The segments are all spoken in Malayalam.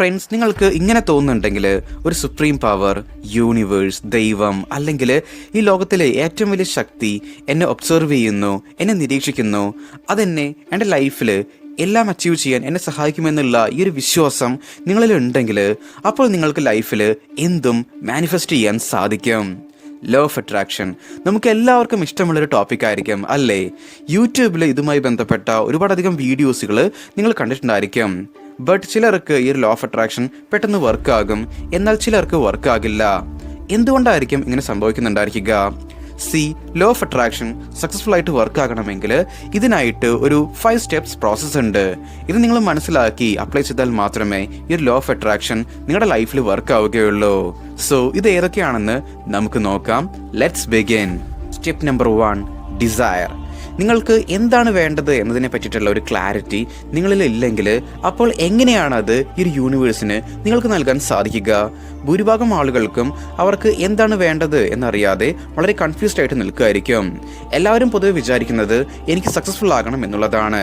ഫ്രണ്ട്സ് നിങ്ങൾക്ക് ഇങ്ങനെ തോന്നുന്നുണ്ടെങ്കിൽ ഒരു സുപ്രീം പവർ യൂണിവേഴ്സ് ദൈവം അല്ലെങ്കിൽ ഈ ലോകത്തിലെ ഏറ്റവും വലിയ ശക്തി എന്നെ ഒബ്സർവ് ചെയ്യുന്നു എന്നെ നിരീക്ഷിക്കുന്നു അതെന്നെ എന്റെ ലൈഫിൽ എല്ലാം അച്ചീവ് ചെയ്യാൻ എന്നെ സഹായിക്കുമെന്നുള്ള ഈ ഒരു വിശ്വാസം നിങ്ങളിൽ ഉണ്ടെങ്കിൽ അപ്പോൾ നിങ്ങൾക്ക് ലൈഫിൽ എന്തും മാനിഫെസ്റ്റ് ചെയ്യാൻ സാധിക്കും. ലോ ഓഫ് അട്രാക്ഷൻ നമുക്ക് എല്ലാവർക്കും ഇഷ്ടമുള്ളൊരു ടോപ്പിക് ആയിരിക്കും അല്ലേ? യൂട്യൂബിൽ ഇതുമായി ബന്ധപ്പെട്ട ഒരുപാടധികം വീഡിയോസുകൾ നിങ്ങൾ കണ്ടിട്ടുണ്ടായിരിക്കും. ബട്ട് ചിലർക്ക് ഈ ലോ ഓഫ് അട്രാക്ഷൻ പെട്ടെന്ന് വർക്ക് ആകും. എന്നാൽ ചിലർക്ക് വർക്ക് ആകില്ല. എന്തുകൊണ്ടായിരിക്കും ഇങ്ങനെ സംഭവിക്കുന്നുണ്ടായിരിക്കുക? C law of attraction successful ആയിട്ട് വർക്ക് ആകണമെങ്കിൽ ഇതിനായിട്ട് ഒരു ഫൈവ് സ്റ്റെപ്സ് പ്രോസസ്സ് ഉണ്ട്. ഇത് നിങ്ങൾ മനസ്സിലാക്കി അപ്ലൈ ചെയ്താൽ മാത്രമേ ഈ ലോ ഓഫ് അട്രാക്ഷൻ നിങ്ങളുടെ ലൈഫിൽ വർക്ക് ആവുകയുള്ളൂ. സോ ഇത് ഏതൊക്കെയാണെന്ന് നമുക്ക് നോക്കാം. Let's begin step number one desire നിങ്ങൾക്ക് എന്താണ് വേണ്ടത് എന്നതിനെ പറ്റിയിട്ടുള്ള ഒരു ക്ലാരിറ്റി നിങ്ങളിൽ ഇല്ലെങ്കിൽ അപ്പോൾ എങ്ങനെയാണ് അത് ഈ ഒരു യൂണിവേഴ്സിന് നിങ്ങൾക്ക് നൽകാൻ സാധിക്കുക? ഭൂരിഭാഗം ആളുകൾക്കും അവർക്ക് എന്താണ് വേണ്ടത് എന്നറിയാതെ വളരെ കൺഫ്യൂസ്ഡ് ആയിട്ട് നിൽക്കുമായിരിക്കും എല്ലാവരും പൊതുവെ വിചാരിക്കുന്നത് എനിക്ക് സക്സസ്ഫുൾ ആകണം എന്നുള്ളതാണ്.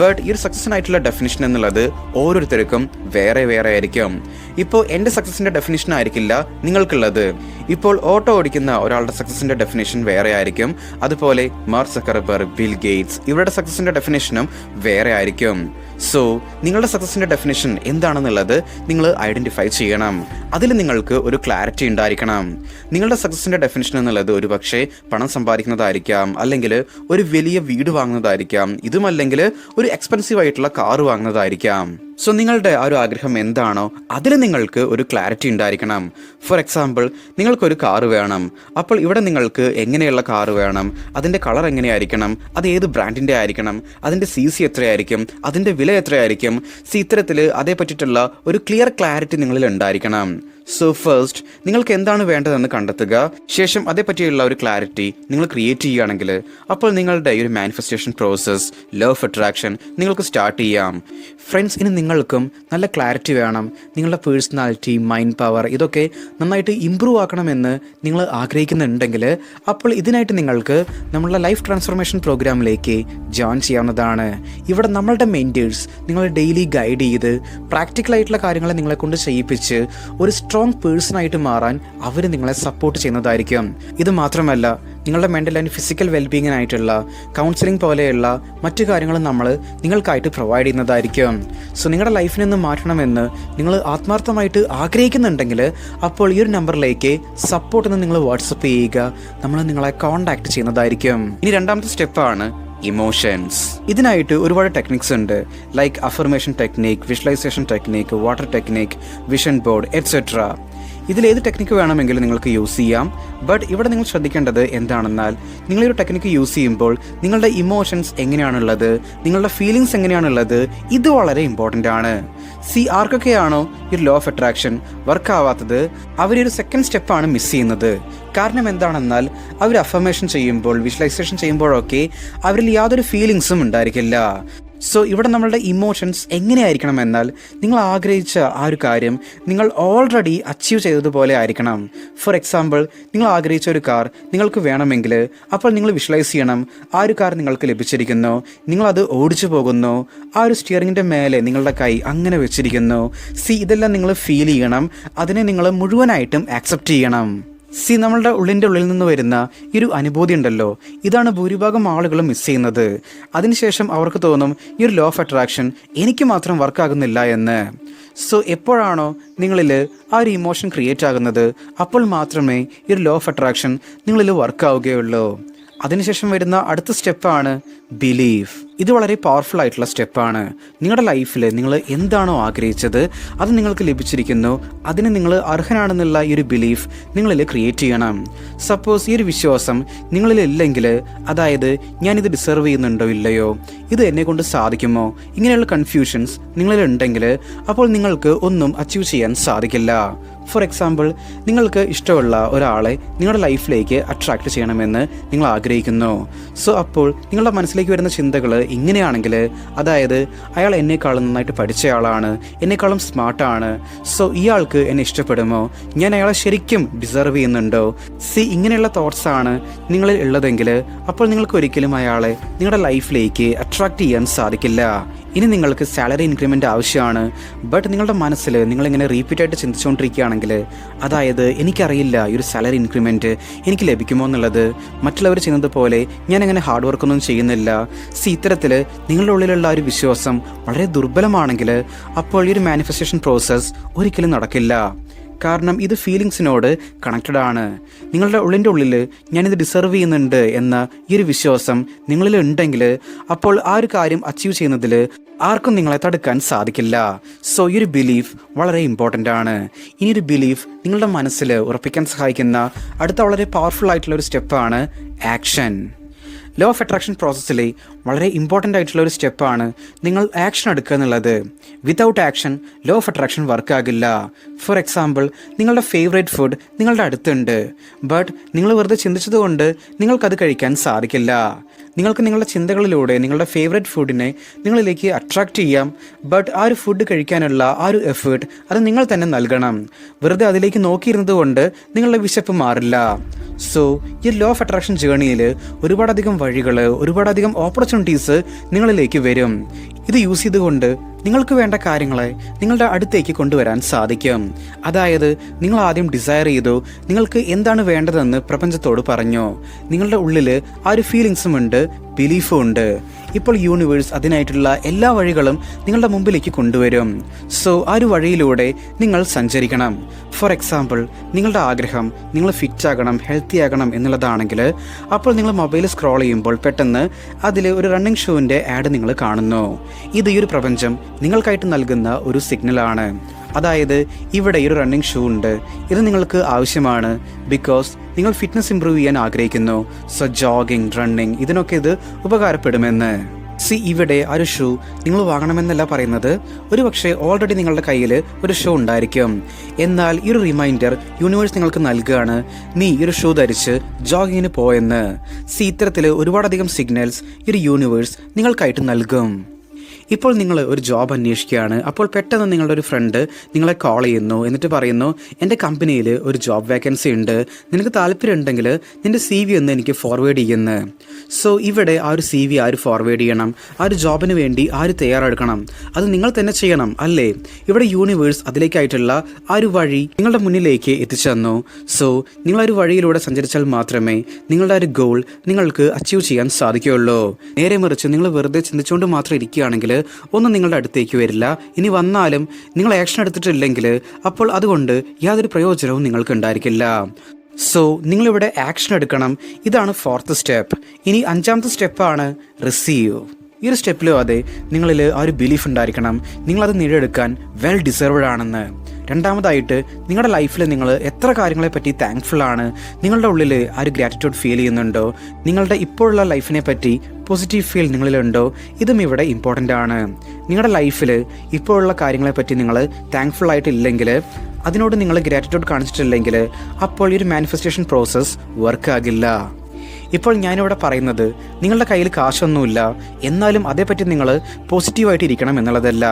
ബട്ട് ഈ ഒരു സക്സസിനായിട്ടുള്ള ഡെഫിനിഷൻ എന്നുള്ളത് ഓരോരുത്തർക്കും വേറെ വേറെ ആയിരിക്കും. ഇപ്പോൾ എന്റെ സക്സസിന്റെ ഡെഫിനിഷൻ ആയിരിക്കില്ല നിങ്ങൾക്കുള്ളത്. ഇപ്പോൾ ഓട്ടോ ഓടിക്കുന്ന ഒരാളുടെ സക്സസിന്റെ ഡെഫിനേഷൻ വേറെ ആയിരിക്കും. അതുപോലെ മാർക്ക് ബിൽ ഗേറ്റ്സ് ഇവരുടെ സക്സസിന്റെ ഡെഫിനേഷനും വേറെ ആയിരിക്കും. സോ നിങ്ങളുടെ സക്സസിന്റെ ഡെഫിനേഷൻ എന്താണെന്നുള്ളത് നിങ്ങൾ ഐഡന്റിഫൈ ചെയ്യണം. അതിൽ നിങ്ങൾക്ക് ഒരു ക്ലാരിറ്റി ഉണ്ടായിരിക്കണം. നിങ്ങളുടെ സക്സസിന്റെ ഡെഫിനേഷൻ എന്നുള്ളത് ഒരു പക്ഷേ പണം സമ്പാദിക്കുന്നതായിരിക്കാം അല്ലെങ്കിൽ ഒരു വലിയ വീട് വാങ്ങുന്നതായിരിക്കാം. ഇതുമല്ലെങ്കിൽ ഒരു എക്സ്പെൻസീവ് ആയിട്ടുള്ള കാർ വാങ്ങുന്നതായിരിക്കാം. സോ നിങ്ങളുടെ ആ ഒരു ആഗ്രഹം എന്താണോ അതിൽ നിങ്ങൾക്ക് ഒരു ക്ലാരിറ്റി ഉണ്ടായിരിക്കണം. ഫോർ എക്സാമ്പിൾ നിങ്ങൾക്കൊരു കാറ് വേണം. അപ്പോൾ ഇവിടെ നിങ്ങൾക്ക് എങ്ങനെയുള്ള കാറ് വേണം? അതിന്റെ കളർ എങ്ങനെയായിരിക്കണം? അത് ഏത് ബ്രാൻഡിന്റെ ആയിരിക്കണം? അതിന്റെ സി സി എത്രയായിരിക്കും? അതിന്റെ വില എത്രയായിരിക്കും? സി ഇത്തരത്തിൽ അതേ പറ്റിയിട്ടുള്ള ഒരു ക്ലിയർ ക്ലാരിറ്റി നിങ്ങളിൽ ഉണ്ടായിരിക്കണം. സോ ഫസ്റ്റ് നിങ്ങൾക്ക് എന്താണ് വേണ്ടതെന്ന് കണ്ടെത്തുക. ശേഷം അതേപ്പറ്റിയുള്ള ഒരു ക്ലാരിറ്റി നിങ്ങൾ ക്രിയേറ്റ് ചെയ്യുകയാണെങ്കിൽ അപ്പോൾ നിങ്ങളുടെ ഒരു മാനിഫെസ്റ്റേഷൻ പ്രോസസ് ലവ് അട്രാക്ഷൻ നിങ്ങൾക്ക് സ്റ്റാർട്ട് ചെയ്യാം. ഫ്രണ്ട്സ് ഇനി നിങ്ങൾക്കും നല്ല ക്ലാരിറ്റി വേണം. നിങ്ങളുടെ പേഴ്സണാലിറ്റി മൈൻഡ് പവർ ഇതൊക്കെ നന്നായിട്ട് ഇമ്പ്രൂവ് ആക്കണമെന്ന് നിങ്ങൾ ആഗ്രഹിക്കുന്നുണ്ടെങ്കിൽ അപ്പോൾ ഇതിനായിട്ട് നിങ്ങൾക്ക് നമ്മളുടെ ലൈഫ് ട്രാൻസ്ഫോർമേഷൻ പ്രോഗ്രാമിലേക്ക് ജോയിൻ ചെയ്യാവുന്നതാണ്. ഇവിടെ നമ്മളുടെ മെയിന്റേഴ്സ് നിങ്ങളെ ഡെയിലി ഗൈഡ് ചെയ്ത് പ്രാക്ടിക്കലായിട്ടുള്ള കാര്യങ്ങളെ നിങ്ങളെ കൊണ്ട് ചെയ്യിപ്പിച്ച് ഒരു സ്ട്രോങ് പേഴ്സൺ ആയിട്ട് മാറാൻ അവർ നിങ്ങളെ സപ്പോർട്ട് ചെയ്യുന്നതായിരിക്കും. ഇത് മാത്രമല്ല നിങ്ങളുടെ മെന്റൽ ആൻഡ് ഫിസിക്കൽ വെൽബീങ്ങിനായിട്ടുള്ള കൗൺസിലിംഗ് പോലെയുള്ള മറ്റു കാര്യങ്ങളും നമ്മൾ നിങ്ങൾക്കായിട്ട് പ്രൊവൈഡ് ചെയ്യുന്നതായിരിക്കും. സോ നിങ്ങളുടെ ലൈഫിനെ ഒന്ന് മാറ്റണമെന്ന് നിങ്ങൾ ആത്മാർത്ഥമായിട്ട് ആഗ്രഹിക്കുന്നുണ്ടെങ്കിൽ അപ്പോൾ ഈ ഒരു നമ്പറിലേക്ക് സപ്പോർട്ട് എന്ന് നിങ്ങൾ വാട്സപ്പ് ചെയ്യുക. നമ്മൾ നിങ്ങളെ കോൺടാക്ട് ചെയ്യുന്നതായിരിക്കും. ഇനി രണ്ടാമത്തെ സ്റ്റെപ്പാണ് ഇമോഷൻസ് ഇതിനായിട്ട് ഒരുപാട് ടെക്നിക്സ് ഉണ്ട്. Like affirmation technique visualisation technique water technique vision board etcetera ഇതിൽ ഏത് ടെക്നിക്ക് വേണമെങ്കിലും നിങ്ങൾക്ക് യൂസ് ചെയ്യാം. ബട്ട് ഇവിടെ നിങ്ങൾ ശ്രദ്ധിക്കേണ്ടത് എന്താണെന്നാൽ നിങ്ങൾ ഈ ഒരു ടെക്നിക്ക് യൂസ് ചെയ്യുമ്പോൾ നിങ്ങളുടെ ഇമോഷൻസ് എങ്ങനെയാണുള്ളത് നിങ്ങളുടെ ഫീലിങ്സ് എങ്ങനെയാണുള്ളത് ഇത് വളരെ ഇമ്പോർട്ടന്റ് ആണ്. സി ആർക്കൊക്കെയാണോ ഈ ലോ ഓഫ് അട്രാക്ഷൻ വർക്ക് ആവാത്തത് അവരൊരു സെക്കൻഡ് സ്റ്റെപ്പാണ് മിസ് ചെയ്യുന്നത്. കാരണം എന്താണെന്നാൽ അവർ അഫർമേഷൻ ചെയ്യുമ്പോൾ വിഷ്വലൈസേഷൻ ചെയ്യുമ്പോഴൊക്കെ അവരിൽ യാതൊരു ഫീലിങ്സും ഉണ്ടായിരിക്കില്ല. സോ ഇവിടെ നമ്മളുടെ ഇമോഷൻസ് എങ്ങനെയായിരിക്കണം എന്നാൽ? നിങ്ങൾ ആഗ്രഹിച്ച ആ ഒരു കാര്യം നിങ്ങൾ ഓൾറെഡി അച്ചീവ് ചെയ്തതുപോലെ ആയിരിക്കണം. ഫോർ എക്സാമ്പിൾ നിങ്ങൾ ആഗ്രഹിച്ച ഒരു കാർ നിങ്ങൾക്ക് വേണമെങ്കിൽ അപ്പോൾ നിങ്ങൾ വിഷ്വലൈസ് ചെയ്യണം. ആ ഒരു കാർ നിങ്ങൾക്ക് ലഭിച്ചിരിക്കുന്നു. നിങ്ങളത് ഓടിച്ചു പോകുന്നു. ആ ഒരു സ്റ്റിയറിങ്ങിന്റെ മേലെ നിങ്ങളുടെ കൈ അങ്ങനെ വെച്ചിരിക്കുന്നു. സി ഇതെല്ലാം നിങ്ങൾ ഫീൽ ചെയ്യണം. അതിനെ നിങ്ങൾ മുഴുവനായിട്ടും ആക്സെപ്റ്റ് ചെയ്യണം. സി നമ്മളുടെ ഉള്ളിന്റെ ഉള്ളിൽ നിന്ന് വരുന്ന ഈ ഒരു അനുഭൂതി ഉണ്ടല്ലോ. ഇതാണ് ഭൂരിഭാഗം ആളുകളും മിസ് ചെയ്യുന്നത്. അതിനുശേഷം അവർക്ക് തോന്നും ഈ ഒരു ലോ ഓഫ് അട്രാക്ഷൻ എനിക്ക് മാത്രം വർക്കാകുന്നില്ല എന്ന്. സോ എപ്പോഴാണോ നിങ്ങളിൽ ആ ഒരു ഇമോഷൻ ക്രിയേറ്റ് ആകുന്നത് അപ്പോൾ മാത്രമേ ഈ ഒരു ലോ ഓഫ് അട്രാക്ഷൻ നിങ്ങളിൽ വർക്കാവുകയുള്ളൂ അതിനുശേഷം വരുന്ന അടുത്ത സ്റ്റെപ്പാണ് ബിലീഫ് ഇത് വളരെ പവർഫുൾ ആയിട്ടുള്ള സ്റ്റെപ്പാണ്. നിങ്ങളുടെ ലൈഫിൽ നിങ്ങൾ എന്താണോ ആഗ്രഹിച്ചത് അത് നിങ്ങൾക്ക് ലഭിച്ചിരിക്കുന്നു അതിന് നിങ്ങൾ അർഹനാണെന്നുള്ള ഈ ഒരു ബിലീഫ് നിങ്ങളിൽ ക്രിയേറ്റ് ചെയ്യണം. സപ്പോസ് ഈ ഒരു വിശ്വാസം നിങ്ങളിൽ ഇല്ലെങ്കിൽ അതായത് ഞാനിത് ഡിസർവ് ചെയ്യുന്നുണ്ടോ ഇല്ലയോ ഇത് എന്നെ കൊണ്ട് സാധിക്കുമോ? ഇങ്ങനെയുള്ള കൺഫ്യൂഷൻസ് നിങ്ങളിൽ ഉണ്ടെങ്കിൽ അപ്പോൾ നിങ്ങൾക്ക് ഒന്നും അച്ചീവ് ചെയ്യാൻ സാധിക്കില്ല. ഫോർ എക്സാമ്പിൾ നിങ്ങൾക്ക് ഇഷ്ടമുള്ള ഒരാളെ നിങ്ങളുടെ ലൈഫിലേക്ക് അട്രാക്ട് ചെയ്യണമെന്ന് നിങ്ങൾ ആഗ്രഹിക്കുന്നു. സോ അപ്പോൾ നിങ്ങളുടെ മനസ്സിലേക്ക് വരുന്ന ചിന്തകൾ ഇങ്ങനെയാണെങ്കിൽ അതായത് അയാൾ എന്നെക്കാളും നന്നായിട്ട് പഠിച്ച ആളാണ് എന്നെക്കാളും സ്മാർട്ടാണ് സോ ഇയാൾക്ക് എന്നെ ഇഷ്ടപ്പെടുമോ? ഞാൻ അയാളെ ശരിക്കും ഡിസർവ് ചെയ്യുന്നുണ്ടോ? സി ഇങ്ങനെയുള്ള തോട്ട്സ് ആണ് നിങ്ങളിൽ ഉള്ളതെങ്കിൽ അപ്പോൾ നിങ്ങൾക്ക് ഒരിക്കലും അയാളെ നിങ്ങളുടെ ലൈഫിലേക്ക് അട്രാക്ട് ചെയ്യാൻ സാധിക്കില്ല. ഇനി നിങ്ങൾക്ക് സാലറി ഇൻക്രിമെന്റ് ആവശ്യമാണ്. ബട്ട് നിങ്ങളുടെ മനസ്സിൽ നിങ്ങളിങ്ങനെ റീപ്പീറ്റായിട്ട് ചിന്തിച്ചുകൊണ്ടിരിക്കുകയാണെങ്കിൽ അതായത് എനിക്കറിയില്ല ഈ ഒരു സാലറി ഇൻക്രിമെന്റ് എനിക്ക് ലഭിക്കുമോ എന്നുള്ളത്. മറ്റുള്ളവർ ചെയ്യുന്നത് പോലെ ഞാൻ അങ്ങനെ ഹാർഡ് വർക്കൊന്നും ചെയ്യുന്നില്ല. സി ഇത്തരത്തിൽ നിങ്ങളുടെ ഉള്ളിലുള്ള ഒരു വിശ്വാസം വളരെ ദുർബലമാണെങ്കിൽ അപ്പോൾ ഈ ഒരു മാനിഫെസ്റ്റേഷൻ പ്രോസസ്സ് ഒരിക്കലും നടക്കില്ല. കാരണം ഇത് ഫീലിങ്സിനോട് കണക്റ്റഡ് ആണ്. നിങ്ങളുടെ ഉള്ളിന്റെ ഉള്ളിൽ ഞാനിത് ഡിസർവ് ചെയ്യുന്നുണ്ട് എന്ന ഈ ഒരു വിശ്വാസം നിങ്ങളിൽ ഉണ്ടെങ്കിൽ അപ്പോൾ ആ ഒരു കാര്യം അച്ചീവ് ചെയ്യുന്നതിൽ ആർക്കും നിങ്ങളെ തടുക്കാൻ സാധിക്കില്ല. സോ ഈ ഒരു ബിലീഫ് വളരെ ഇമ്പോർട്ടന്റ് ആണ്. ഇനി ഒരു ബിലീഫ് നിങ്ങളുടെ മനസ്സിൽ ഉറപ്പിക്കാൻ സഹായിക്കുന്ന അടുത്ത വളരെ പവർഫുൾ ആയിട്ടുള്ള ഒരു സ്റ്റെപ്പാണ് ആക്ഷൻ ലോ ഓഫ് അട്രാക്ഷൻ പ്രോസസ്സിലെ വളരെ ഇമ്പോർട്ടന്റ് ആയിട്ടുള്ള ഒരു സ്റ്റെപ്പാണ് നിങ്ങൾ ആക്ഷൻ എടുക്കുക എന്നുള്ളത്. Without action law of attraction work ആകില്ല. ഫോർ എക്സാമ്പിൾ നിങ്ങളുടെ ഫേവറേറ്റ് ഫുഡ് നിങ്ങളുടെ അടുത്തുണ്ട്. ബട്ട് നിങ്ങൾ വെറുതെ ചിന്തിച്ചതുകൊണ്ട് നിങ്ങൾക്കത് കഴിക്കാൻ സാധിക്കില്ല. നിങ്ങൾക്ക് നിങ്ങളുടെ ചിന്തകളിലൂടെ നിങ്ങളുടെ ഫേവറേറ്റ് ഫുഡിനെ നിങ്ങളിലേക്ക് അട്രാക്റ്റ് ചെയ്യാം. ബട്ട് ആ ഒരു ഫുഡ് കഴിക്കാനുള്ള ആ ഒരു എഫേർട്ട് അത് നിങ്ങൾ തന്നെ നൽകണം. വെറുതെ അതിലേക്ക് നോക്കിയിരുന്നത് കൊണ്ട് നിങ്ങളുടെ വിശപ്പ് മാറില്ല. സോ ഈ ലോ ഓഫ് അട്രാക്ഷൻ ജേണിയിൽ ഒരുപാടധികം വഴികൾ ഒരുപാടധികം ഓപ്പർച്യൂണിറ്റീസ് നിങ്ങളിലേക്ക് വരും. ഇത് യൂസ് ചെയ്തുകൊണ്ട് നിങ്ങൾക്ക് വേണ്ട കാര്യങ്ങളെ നിങ്ങളുടെ അടുത്തേക്ക് കൊണ്ടുവരാൻ സാധിക്കും. അതായത് നിങ്ങൾ ആദ്യം ഡിസയർ ചെയ്തു നിങ്ങൾക്ക് എന്താണ് വേണ്ടതെന്ന് പ്രപഞ്ചത്തോട് പറഞ്ഞു. നിങ്ങളുടെ ഉള്ളിൽ ആ ഒരു ഫീലിങ്സും ഉണ്ട് ബിലീഫും ഉണ്ട്. ഇപ്പോൾ യൂണിവേഴ്സ് അതിനായിട്ടുള്ള എല്ലാ വഴികളും നിങ്ങളുടെ മുമ്പിലേക്ക് കൊണ്ടുവരും. സോ ആ ഒരു വഴിയിലൂടെ നിങ്ങൾ സഞ്ചരിക്കണം. ഫോർ എക്സാമ്പിൾ നിങ്ങളുടെ ആഗ്രഹം നിങ്ങൾ ഫിറ്റ് ആകണം ഹെൽത്തി ആകണം എന്നുള്ളതാണെങ്കിൽ അപ്പോൾ നിങ്ങൾ മൊബൈൽ സ്ക്രോൾ ചെയ്യുമ്പോൾ പെട്ടെന്ന് അതിൽ ഒരു റണ്ണിങ് ഷൂവിന്റെ ആഡ് നിങ്ങൾ കാണുന്നു. ഇത് ഈ ഒരു പ്രപഞ്ചം നിങ്ങൾക്കായിട്ട് നൽകുന്ന ഒരു സിഗ്നലാണ് അതായത് ഇവിടെ ഒരു റണ്ണിങ് ഷൂ ഉണ്ട്. ഇത് നിങ്ങൾക്ക് ആവശ്യമാണ്. ബിക്കോസ് നിങ്ങൾ ഫിറ്റ്നസ് ഇംപ്രൂവ് ചെയ്യാൻ ആഗ്രഹിക്കുന്നു. സോ ജോഗിങ് റണ്ണിങ് ഇതിനൊക്കെ ഇത് ഉപകാരപ്പെടുമെന്ന്. സി ഇവിടെ ആ ഒരു ഷൂ നിങ്ങൾ വാങ്ങണമെന്നല്ല പറയുന്നത്. ഒരു പക്ഷേ ഓൾറെഡി നിങ്ങളുടെ കയ്യിൽ ഒരു ഷൂ ഉണ്ടായിരിക്കും. എന്നാൽ ഈ ഒരു റിമൈൻഡർ യൂണിവേഴ്സ് നിങ്ങൾക്ക് നൽകുകയാണ്. നീ ഈ ഒരു ഷൂ ധരിച്ച് ജോഗിങ്ങിന് പോയെന്ന്. സി ഇത്തരത്തിൽ ഒരുപാടധികം സിഗ്നൽസ് ഈ ഒരു യൂണിവേഴ്സ് നിങ്ങൾക്കായിട്ട് നൽകും. ഇപ്പോൾ നിങ്ങൾ ഒരു ജോബ് അന്വേഷിക്കുകയാണ്. അപ്പോൾ പെട്ടെന്ന് നിങ്ങളുടെ ഒരു ഫ്രണ്ട് നിങ്ങളെ കോൾ ചെയ്യുന്നു. എന്നിട്ട് പറയുന്നു എന്റെ കമ്പനിയിൽ ഒരു ജോബ് വേക്കൻസി ഉണ്ട്. നിനക്ക് താല്പര്യം ഉണ്ടെങ്കിൽ നിന്റെ സി വി ഒന്ന് എനിക്ക് ഫോർവേഡ് ചെയ്യുന്നത് സോ ഇവിടെ ആ ഒരു സി വി ആര് ഫോർവേഡ് ചെയ്യണം? ആ ഒരു ജോബിന് വേണ്ടി ആര് തയ്യാറെടുക്കണം? അത് നിങ്ങൾ തന്നെ ചെയ്യണം അല്ലേ? ഇവിടെ യൂണിവേഴ്സ് അതിലേക്കായിട്ടുള്ള ആ ഒരു വഴി നിങ്ങളുടെ മുന്നിലേക്ക് എത്തിച്ചു സോ നിങ്ങൾ ആ ഒരു വഴിയിലൂടെ സഞ്ചരിച്ചാൽ മാത്രമേ നിങ്ങളുടെ ഒരു ഗോൾ നിങ്ങൾക്ക് അച്ചീവ് ചെയ്യാൻ സാധിക്കുകയുള്ളൂ. നേരെ മറിച്ച് നിങ്ങൾ വെറുതെ ചിന്തിച്ചുകൊണ്ട് മാത്രം ഇരിക്കുകയാണെങ്കിൽ ഒന്നും നിങ്ങളുടെ അടുത്തേക്ക് വരില്ല. ഇനി വന്നാലും നിങ്ങൾ ആക്ഷൻ എടുത്തിട്ടില്ലെങ്കിൽ അപ്പോൾ അതുകൊണ്ട് യാതൊരു പ്രയോജനവും നിങ്ങൾക്ക് ഉണ്ടായിരിക്കില്ല. സോ നിങ്ങളിവിടെ ആക്ഷൻ എടുക്കണം. ഇതാണ് ഫോർത്ത് സ്റ്റെപ്പ് ഇനി അഞ്ചാമത്തെ സ്റ്റെപ്പാണ് റിസീവ് ഈ ഒരു സ്റ്റെപ്പിലും അതെ നിങ്ങളിൽ ആ ഒരു ബിലീഫ് ഉണ്ടായിരിക്കണം. നിങ്ങളത് നേടിയെടുക്കാൻ വെൽ ഡിസേർവ്ഡ് ആണെന്ന്. രണ്ടാമതായിട്ട് നിങ്ങളുടെ ലൈഫിൽ നിങ്ങൾ എത്ര കാര്യങ്ങളെ പറ്റി താങ്ക്ഫുൾ ആണ്? നിങ്ങളുടെ ഉള്ളിൽ ആ ഒരു ഗ്രാറ്റിറ്റ്യൂഡ് ഫീൽ ചെയ്യുന്നുണ്ടോ? നിങ്ങളുടെ ഇപ്പോഴുള്ള ലൈഫിനെ പറ്റി പോസിറ്റീവ് ഫീൽ നിങ്ങളിലുണ്ടോ? ഇതും ഇവിടെ ഇമ്പോർട്ടന്റ് ആണ്. നിങ്ങളുടെ ലൈഫിൽ ഇപ്പോഴുള്ള കാര്യങ്ങളെ പറ്റി നിങ്ങൾ താങ്ക്ഫുൾ ആയിട്ടില്ലെങ്കിൽ അതിനോട് നിങ്ങൾ ഗ്രാറ്റിറ്റ്യൂഡ് കാണിച്ചിട്ടില്ലെങ്കിൽ അപ്പോൾ ഈ ഒരു മാനിഫെസ്റ്റേഷൻ പ്രോസസ്സ് വർക്ക് ആകില്ല. ഇപ്പോൾ ഞാനിവിടെ പറയുന്നത് നിങ്ങളുടെ കയ്യിൽ കാശൊന്നുമില്ല എന്നാലും അതേപ്പറ്റി നിങ്ങൾ പോസിറ്റീവായിട്ട് ഇരിക്കണം എന്നുള്ളതല്ല.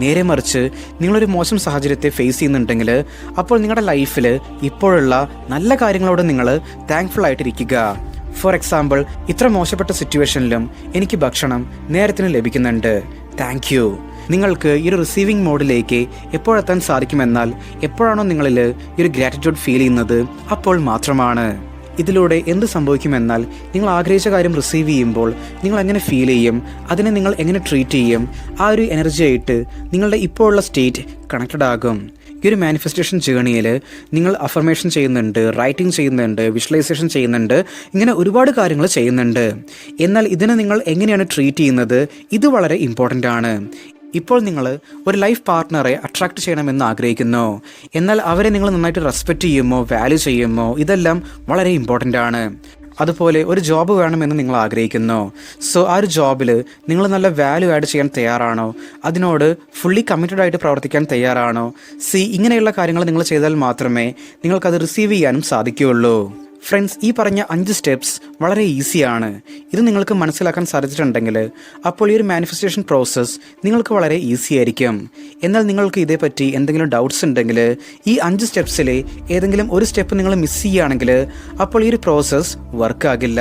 നേരെ മറിച്ച് നിങ്ങളൊരു മോശം സാഹചര്യത്തെ ഫേസ് ചെയ്യുന്നുണ്ടെങ്കിൽ അപ്പോൾ നിങ്ങളുടെ ലൈഫിൽ ഇപ്പോഴുള്ള നല്ല കാര്യങ്ങളോട് നിങ്ങൾ താങ്ക്ഫുൾ ആയിട്ടിരിക്കുക. ഫോർ എക്സാമ്പിൾ ഇത്ര മോശപ്പെട്ട സിറ്റുവേഷനിലും എനിക്ക് ഭക്ഷണം നേരത്തിന് ലഭിക്കുന്നുണ്ട്. താങ്ക് യു നിങ്ങൾക്ക് ഈ ഒരു റിസീവിംഗ് മോഡിലേക്ക് എപ്പോഴെത്താൻ സാധിക്കുമെന്നാൽ എപ്പോഴാണോ നിങ്ങളിൽ ഈ ഒരു ഗ്രാറ്റിറ്റ്യൂഡ് ഫീൽ ചെയ്യുന്നത് അപ്പോൾ മാത്രമാണ്. ഇതിലൂടെ എന്ത് സംഭവിക്കുമെന്നാൽ നിങ്ങൾ ആഗ്രഹിച്ച കാര്യം റിസീവ് ചെയ്യുമ്പോൾ നിങ്ങൾ എങ്ങനെ ഫീൽ ചെയ്യും? അതിനെ നിങ്ങൾ എങ്ങനെ ട്രീറ്റ് ചെയ്യും? ആ ഒരു എനർജി ആയിട്ട് നിങ്ങളുടെ ഇപ്പോഴുള്ള സ്റ്റേറ്റ് കണക്റ്റഡ് ആകും. ഈ ഒരു മാനിഫെസ്റ്റേഷൻ ജേണിയിൽ നിങ്ങൾ അഫർമേഷൻ ചെയ്യുന്നുണ്ട് റൈറ്റിംഗ് ചെയ്യുന്നുണ്ട് വിഷ്വലൈസേഷൻ ചെയ്യുന്നുണ്ട് ഇങ്ങനെ ഒരുപാട് കാര്യങ്ങൾ ചെയ്യുന്നുണ്ട്. എന്നാൽ ഇതിനെ നിങ്ങൾ എങ്ങനെയാണ് ട്രീറ്റ് ചെയ്യുന്നത്? ഇത് വളരെ ഇമ്പോർട്ടന്റ് ആണ്. ഇപ്പോൾ നിങ്ങൾ ഒരു ലൈഫ് പാർട്ട്ണറെ അട്രാക്ട് ചെയ്യണമെന്ന് ആഗ്രഹിക്കുന്നു. എന്നാൽ അവരെ നിങ്ങൾ നന്നായിട്ട് റെസ്പെക്റ്റ് ചെയ്യുമോ വാല്യൂ ചെയ്യുമോ ഇതെല്ലാം വളരെ ഇമ്പോർട്ടന്റ് ആണ്. അതുപോലെ ഒരു ജോബ് വേണമെന്ന് നിങ്ങൾ ആഗ്രഹിക്കുന്നു. സോ ആ ഒരു ജോബിൽ നിങ്ങൾ നല്ല വാല്യൂ ആഡ് ചെയ്യാൻ തയ്യാറാണോ? അതിനോട് ഫുള്ളി കമ്മിറ്റഡ് ആയിട്ട് പ്രവർത്തിക്കാൻ തയ്യാറാണോ? സി ഇങ്ങനെയുള്ള കാര്യങ്ങൾ നിങ്ങൾ ചെയ്താൽ മാത്രമേ നിങ്ങൾക്കത് റിസീവ് ചെയ്യാനും സാധിക്കുകയുള്ളൂ. ഫ്രണ്ട്സ് ഈ പറഞ്ഞ അഞ്ച് സ്റ്റെപ്സ് വളരെ ഈസിയാണ് ഇത് നിങ്ങൾക്ക് മനസ്സിലാക്കാൻ സാധിച്ചിട്ടുണ്ടെങ്കിൽ അപ്പോൾ ഈ ഒരു മാനിഫെസ്റ്റേഷൻ പ്രോസസ്സ് നിങ്ങൾക്ക് വളരെ ഈസി ആയിരിക്കും. എന്നാൽ നിങ്ങൾക്ക് ഇതേപ്പറ്റി എന്തെങ്കിലും ഡൗട്ട്സ് ഉണ്ടെങ്കിൽ ഈ അഞ്ച് സ്റ്റെപ്സിലെ ഏതെങ്കിലും ഒരു സ്റ്റെപ്പ് നിങ്ങൾ മിസ് ചെയ്യുകയാണെങ്കിൽ അപ്പോൾ ഈ ഒരു പ്രോസസ്സ് വർക്ക് ആകില്ല.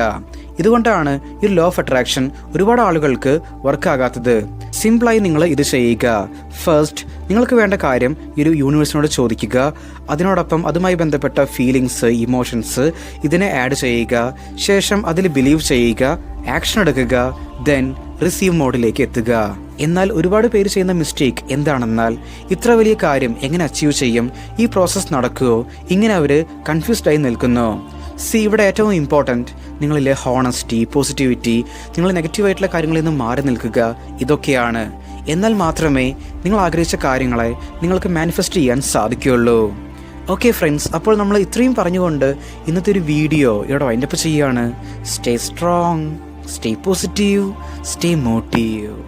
ഇതുകൊണ്ടാണ് ഈ ലോ ഓഫ് അട്രാക്ഷൻ ഒരുപാട് ആളുകൾക്ക് വർക്കാകാത്തത് സിമ്പിളായി നിങ്ങൾ ഇത് ചെയ്യുക. ഫസ്റ്റ് നിങ്ങൾക്ക് വേണ്ട കാര്യം ഈ ഒരു യൂണിവേഴ്സിനോട് ചോദിക്കുക. അതിനോടൊപ്പം അതുമായി ബന്ധപ്പെട്ട ഫീലിങ്സ് ഇമോഷൻസ് ഇതിനെ ആഡ് ചെയ്യുക. ശേഷം അതിൽ ബിലീവ് ചെയ്യുക ആക്ഷൻ എടുക്കുക ദെൻ റിസീവ് മോഡിലേക്ക് എത്തുക. എന്നാൽ ഒരുപാട് പേര് ചെയ്യുന്ന മിസ്റ്റേക്ക് എന്താണെന്നാൽ ഇത്ര വലിയ കാര്യം എങ്ങനെ അച്ചീവ് ചെയ്യും? ഈ പ്രോസസ്സ് നടക്കുമോ ഇങ്ങനെ അവർ കൺഫ്യൂസ്ഡായി നിൽക്കുന്നു. സി ഇവിടെ ഏറ്റവും ഇമ്പോർട്ടന്റ് നിങ്ങളിലെ ഹോണസ്റ്റി പോസിറ്റിവിറ്റി നിങ്ങൾ നെഗറ്റീവായിട്ടുള്ള കാര്യങ്ങളിൽ നിന്ന് മാറി നിൽക്കുക ഇതൊക്കെയാണ്. എന്നാൽ മാത്രമേ നിങ്ങൾ ആഗ്രഹിച്ച കാര്യങ്ങളെ നിങ്ങൾക്ക് മാനിഫെസ്റ്റ് ചെയ്യാൻ സാധിക്കുകയുള്ളൂ. ഓക്കെ ഫ്രണ്ട്സ് അപ്പോൾ നമ്മൾ ഇത്രയും പറഞ്ഞുകൊണ്ട് ഇന്നത്തെ ഒരു വീഡിയോ ഇവിടെ വൈൻഡപ്പ് ചെയ്യുകയാണ്. Stay strong stay positive stay motive